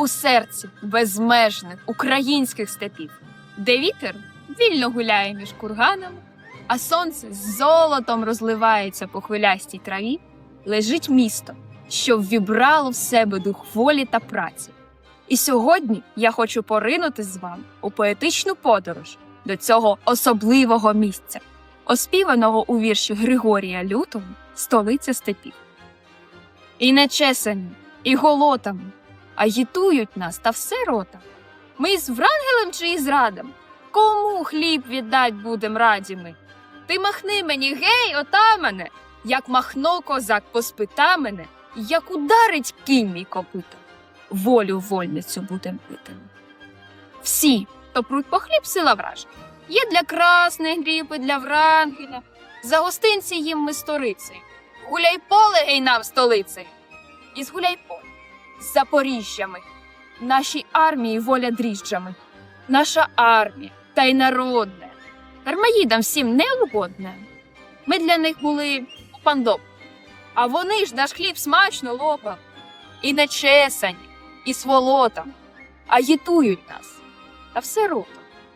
у серці безмежних українських степів, де вітер вільно гуляє між курганами, а сонце з золотом розливається по хвилястій траві, лежить місто, що ввібрало в себе дух волі та праці. І сьогодні я хочу поринути з вами у поетичну подорож до цього особливого місця, оспіваного у вірші Григорія Лютого Столиця степів. І нечесані, і голотами, агітують нас та все ротом. Ми з врангелем чи із радом? Кому хліб віддать будем раді ми? Ти махни мені, гей, отамане, як махно козак поспита мене, як ударить кінь мій копитом, волю вольницю будем пити. Всі, хто пруть по хліб, сила вража. Є для красних гріб і для врангеля. За гостинці їм ми сторицею. Гуляй поле гей нам столицею. І з гуляй поле, Запоріжжями, нашій армії воля дріжджами. Наша армія, та й народне. Армаїдам всім не угодне. Ми для них були пандоп. А вони ж наш хліб смачно лопав. І нечесані, і сволотам, агітують нас. Та все ротом.